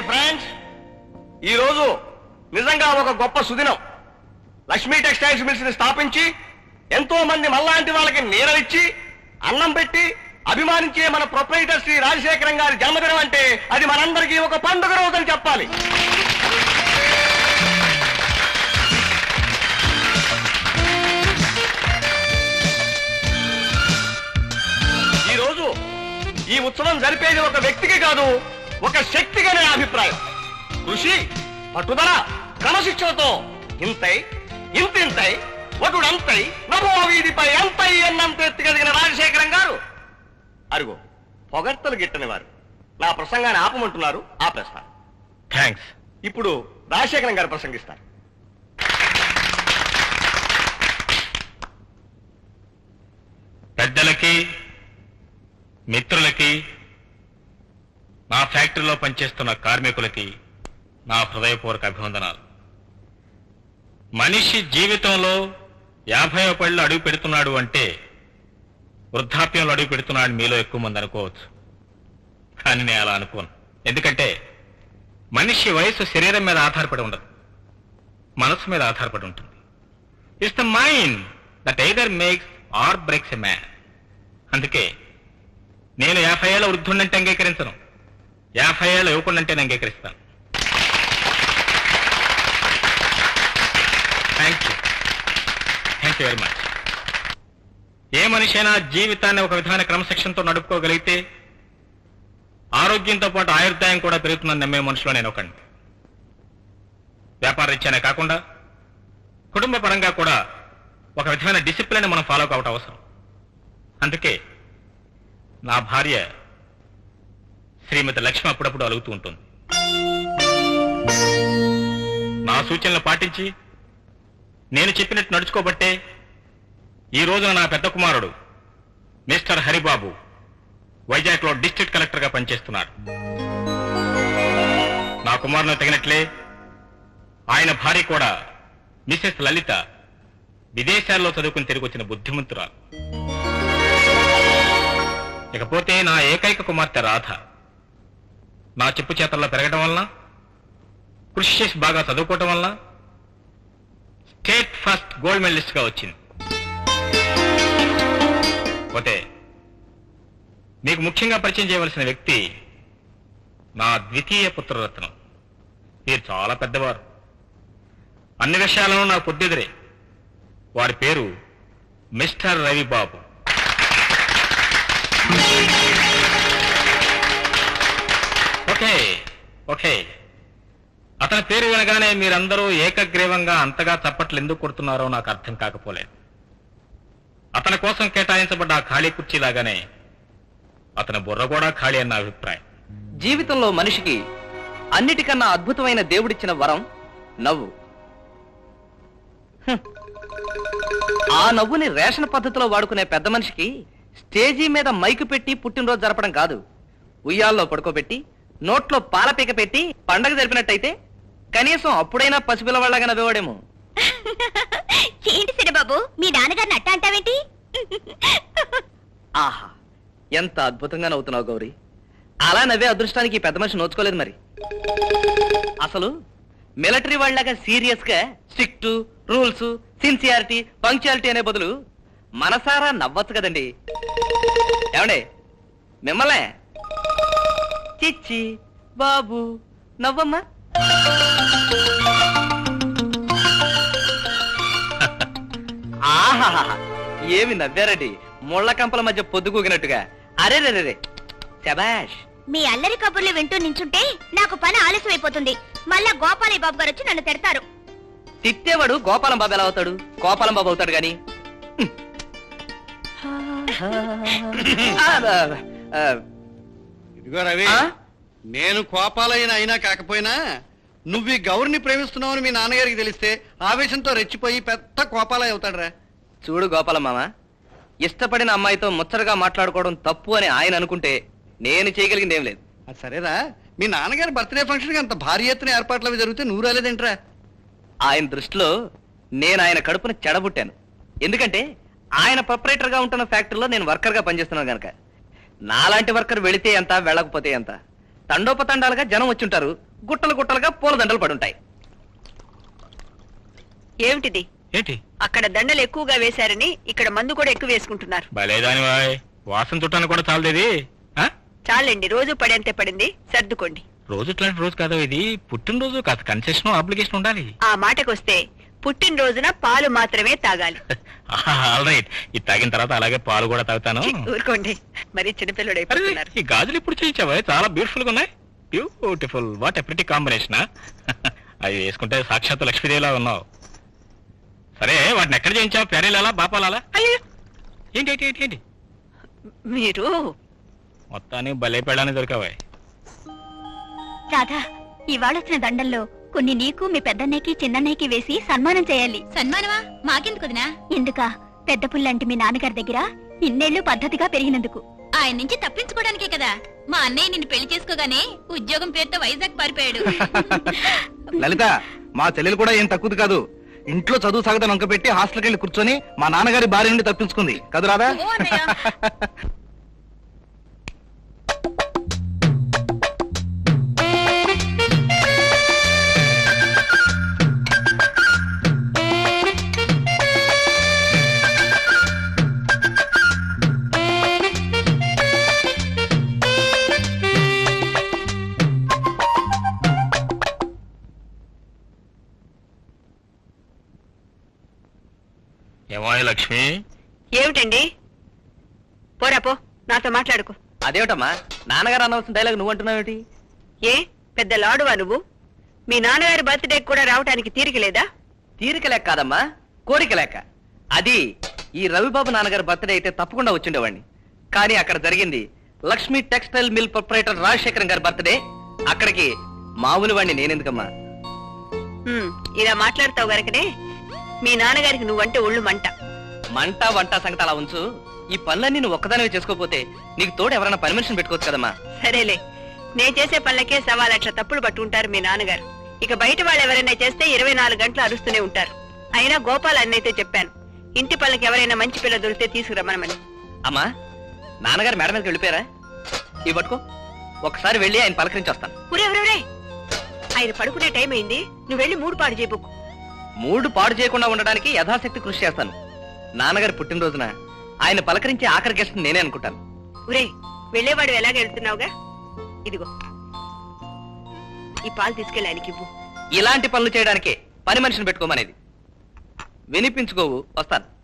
Dear friends ఈ రోజు నిజంగా ఒక గొప్ప సుదినం. లక్ష్మీ టెక్స్టైల్స్ మిల్స్ని స్థాపించి ఎంతో మంది మల్లాంటి వాళ్ళకి నీరలిచ్చి అన్నం పెట్టి అభిమానించే మన ప్రొపరేటర్ శ్రీ రాజశేఖరం గారి జన్మదినం అంటే అది మనందరికీ ఒక పండుగ రోజని చెప్పాలి. ఈ రోజు ఈ ఉత్సవం జరిపేది ఒక వ్యక్తికి కాదు ఒక శక్తిగా నా అభిప్రాయం. కృషి పట్టుదల క్రమశిక్షణతో ఇంతై ఇంతింతై వటుడంతై నభో వీధిపై అంతై అన్నంత ఎత్తుకెదిగిన రాజశేఖరం గారు. అరుగు పొగడ్తలు గిట్టని వారు నా ప్రసంగాన్ని ఆపమంటున్నారు ఆపేస్తారు. థ్యాంక్స్. ఇప్పుడు రాజశేఖరం గారు ప్రసంగిస్తారు. పెద్దలకి మిత్రులకి నా ఫ్యాక్టరీలో పనిచేస్తున్న కార్మికులకి నా హృదయపూర్వక అభివందనాలు మనిషి జీవితంలో యాభై పళ్ళు అడుగు పెడుతున్నాడు అంటే వృద్ధాప్యంలో అడుగు పెడుతున్నాడు మీలో ఎక్కువ మంది అనుకోవచ్చు. కానీ నేను అలా అనుకోను. ఎందుకంటే మనిషి వయసు శరీరం మీద ఆధారపడి ఉండదు. మనసు మీద ఆధారపడి ఉంటుంది. It's the mind that either makes or breaks a man అందుకే నేను యాభై ఏళ్ళ వృద్ధుండంటే అంగీకరించను. యాభై ఏళ్ళు యువకుడంటే నేను అంగీకరిస్తాను thank you thank you very much ఏ మనిషి అయినా జీవితాన్ని ఒక విధమైన క్రమశిక్షణతో నడుపుకోగలిగితే ఆరోగ్యంతో పాటు ఆయుర్దాయం కూడా పెరుగుతుందని నమ్మే మనుషులు నేను ఒకండి వ్యాపారరీత్యానే కాకుండా కుటుంబ పరంగా కూడా ఒక విధమైన డిసిప్లిన్ మనం ఫాలో కావటం అవసరం. అందుకే నా భార్య శ్రీమతి లక్ష్మి అప్పుడప్పుడు అలుగుతూ ఉంటుంది. నా సూచనలు పాటించి నేను చెప్పినట్టు నడుచుకోబట్టే ఈ రోజున నా పెద్ద కుమారుడు మిస్టర్ హరిబాబు వైజాగ్లో డిస్ట్రిక్ట్ కలెక్టర్గా పనిచేస్తున్నాడు. నా కుమారుని తగినట్లే ఆయన భార్య కూడా మిసెస్ లలిత విదేశాల్లో చదువుకుని తిరిగి వచ్చిన బుద్ధిమంతురాలు. ఇకపోతే నా ఏకైక కుమార్తె రాధ. నా చెప్పు చేతల్లో పెరగడం వలన కృషి చేసి బాగా చదువుకోవటం వలన స్టేట్ ఫస్ట్ గోల్డ్ మెడలిస్ట్గా వచ్చింది. పోతే మీకు ముఖ్యంగా పరిచయం చేయవలసిన వ్యక్తి నా ద్వితీయ పుత్రరత్నం. మీరు చాలా పెద్దవారు. అన్ని విషయాలను నా పొద్దుదిరే. వారి పేరు మిస్టర్ రవిబాబు. Okay okay. అతని పేరు వినగానే మీరందరూ ఏకగ్రీవంగా అంతగా చప్పట్లు ఎందుకు కొడుతున్నారో నాకు అర్థం కాకపోలేదు. అతని కోసం కేటాయించబడ్డ ఆ ఖాళీ కుర్చీలాగానే అతని బుర్ర కూడా ఖాళీ అన్న అభిప్రాయం. జీవితంలో మనిషికి అన్నిటికన్నా అద్భుతమైన దేవుడిచ్చిన వరం నవ్వు. ఆ నవ్వుని రేషన్ పద్ధతిలో వాడుకునే పెద్ద మనిషికి స్టేజీ మీద మైకు పెట్టి పుట్టినరోజు జరపడం కాదు. ఉయ్యాల్లో పడుకోబెట్టి నోట్లో పాలపీక పెట్టి పండగ జరిపినట్టయితే కనీసం అప్పుడైనా పసిపిల్లవాళ్ళగా నవ్వేవాడేమో. ఏంటి సిరబాబు? మీ నాన్నగారిని అట్ట అంటావేంటి? ఆహా ఎంత అద్భుతంగా నవ్వుతున్నావు గౌరీ. అలా నవ్వే అదృష్టానికి ఈ పెద్ద మనిషి నోచుకోలేదు మరి. అసలు మిలిటరీ వాళ్ళగా సీరియస్గా స్ట్రిక్ట్ రూల్స్ సిన్సియారిటీ పంక్చువాలిటీ అనే బదులు మనసారా నవ్వచ్చు కదండి. ఏమండే? మిమ్మల్నే చిచ్చి బాబు నవ్వమ్మా. ఆహాహా ఏమి నవ్వారండి ముళ్ళ కంపల మధ్య పొద్దుగూగినట్టుగా అరే రే రే శబాష్ మీ అల్లరి కబుర్లు వింటూ నించుంటే నాకు పని ఆలస్యం అయిపోతుంది మళ్ళా గోపాలయ్య బాబు గారు వచ్చి నన్ను తిడతారు. తిట్టేవాడు గోపాలం బాబు ఎలా అవుతాడు? గోపాలం బాబు అవుతాడు గాని. ఆ, ఆ, ఇదిగో రవి ఆ? నేను కోపాలైన అయినా కాకపోయినా నువ్వు ఈ గౌరిని ప్రేమిస్తున్నావని మీ నాన్నగారికి తెలిస్తే ఆవేశంతో రెచ్చిపోయి పెద్ద కోపాలయ్య అవుతాడురా. చూడు గోపాలం మామ ఇష్టపడిన అమ్మాయితో ముచ్చటగా మాట్లాడుకోవడం తప్పు అని ఆయన అనుకుంటే నేను చేయగలిగింది ఏం లేదు. అది సరేరా మీ నాన్నగారి బర్త్డే ఫంక్షన్ అంత భారీ ఎత్తున ఏర్పాట్లు అవి జరిగితే నువ్వు రాలేదేంట్రా? ఆయన దృష్టిలో నేను ఆయన కడుపున చెడబుట్టాను. ఎందుకంటే ఆయన ప్రొపరేటర్గా ఉంటున్న ఫ్యాక్టరీలో నేను వర్కర్గా పనిచేస్తున్నాను గనక. నాలాంటి వర్కర్ వెళితే ఎంత వెళ్ళకపోతే ఎంత? తండోపతండాలుగా జనం వచ్చుంటారు. గుట్టలు గుట్టలుగా పూలదండలు పడుంటాయి. ఏమిటిది? ఏంటి? అక్కడ దండలు ఎక్కువగా వేశారని ఇక్కడ మందు కూడా ఎక్కువ వేసుకుంటున్నారు. భలేదాని వాసన చుట్టానికి కూడా చాలదేది? ఆ? చాలండి రోజు పడేంతే పడింది సర్దుకోండి. రోజు ఇట్లాంటి రోజు కాదు ఇది. పుట్టినరోజు కాదు కన్సెషన్ అప్లికేషన్ ఉండాలి. ఆ మాటకొస్తే పుట్టినరోజున పాలు మాత్రమే తాగాలి. ఆల్ రైట్ ఇది తాగిన తర్వాత అలాగే పాలు కూడా తాగుతాను. ఊరుకోండి. మరి చిన్నపిల్లడు అయిపోతున్నారు. ఈ గాజులు ఇప్పుడు చేయించావా చాలా బ్యూటిఫుల్గా ఉన్నాయి. బ్యూటిఫుల్ వాట్ ఎప్రిటీ కాంబినేషన్ అవి వేసుకుంటే సాక్షాత్ లక్ష్మీదేవిలా ఉన్నావు. సరే వాటిని ఎక్కడ చేయించావు? పెరేలా బాపాలా అయ్యో! ఏంటి ఏంటి ఏంటి ఏంటి? మీరు? మొత్తానికి భలే పెళ్ళాన్ని దొరికావా రాధా ఇవాళ వచ్చిన దండల్లో కొన్ని నీకు మీ పెద్దన్నయ్యకి చిన్నన్నయ్యకి వేసి సన్మానం చేయాలి. సన్మానమా? మాకెందుకు వదినా? ఎందుక? పెద్ద పుల్లంటి మీ నాన్నగారి దగ్గర ఇన్నేళ్ళు పద్ధతిగా పెరిగినందుకు. ఆయన నుంచి తప్పించుకోవడానికే కదా. మా అన్నయ్య నిన్ను పెళ్ళి చేసుకోగానే ఉద్యోగం పేరుతో వైజాగ్ పారిపోయాడు. లలిత మా చెల్లెలు కూడా ఏం తక్కువది కాదు. ఇంట్లో చదువు సాగతం వంక పెట్టి హాస్టల్కి వెళ్ళి కూర్చొని మా నాన్నగారి భార్య నుండి తప్పించుకుంది. కదు లక్ష్మి ఏమిటండి? పోరా పో. నాతో మాట్లాడుకో. అదేమిటమ్మా? నాన్నగారు అనవలసిన డైలాగ్ నువ్వు అంటున్నావేటి ఏ? పెద్ద లాడువా నువ్వు? మీ నాన్నగారి బర్త్డే కూడా రావటానికి తీరిక లేదా? తీరిక లెక్క కాదమ్మా కోరిక లెక్క అది ఈ రవిబాబు నాన్నగారి బర్త్డే అయితే తప్పకుండా వచ్చిండేవాడిని. కానీ అక్కడ జరిగింది Lakshmi textile mill proprietor Rajasekharam గారి బర్త్డే అక్కడికి మామూలు వాడిని నేనెందుకమ్మా? ఇలా మాట్లాడతావు గనకనే మీ నాన్నగారికి నువ్వంటే ఒళ్ళు మంట. మంట వంట సంగతి అలా ఉంచు. ఈ పనులన్నీ నువ్వు ఒక్కదానివే చేసుకోకపోతే నీకు తోడు ఎవరైనా పని మనిషిని పెట్టుకోవచ్చు కదమ్మా. సరేలే. నేను చేసే పనులకే సవా లక్షల తప్పులు పట్టుకుంటారు మీ నాన్నగారు. ఇక బయట వాళ్ళు ఎవరైనా చేస్తే ఇరవై నాలుగు గంటలు అరుస్తూనే ఉంటారు. అయినా గోపాల్ అన్నైతే చెప్పాను. ఇంటి పనులకి ఎవరైనా మంచి పిల్ల దొరికితే తీసుకురమ్మనమని. అమ్మా నాన్నగారు మేడ మీదకి వెళ్ళిపోయారా? ఇవి పట్టుకో. ఒకసారి వెళ్ళి ఆయన పలకరించి వస్తాను. ఊరెవరెవరే ఆయన పడుకునే టైం అయింది. నువ్వు వెళ్ళి మూడు పాడు చేయబోకు మూడు పాడు చేయకుండా ఉండడానికి యథాశక్తి కృషి చేస్తాను. నాన్నగారి పుట్టినరోజున ఆయన పలకరించి ఆఖరి గెస్ట్ నేనే అనుకుంటాను. ఒరే వెళ్ళేవాడు ఎలాగ వెళ్తున్నావుగా? ఇదిగో. ఈ పాలు తీసుకెళ్ళి ఆయనకి ఇవ్వు. ఇలాంటి పనులు చేయడానికే పని మనిషిని పెట్టుకోమనేది. వినిపించుకోవు వస్తాను.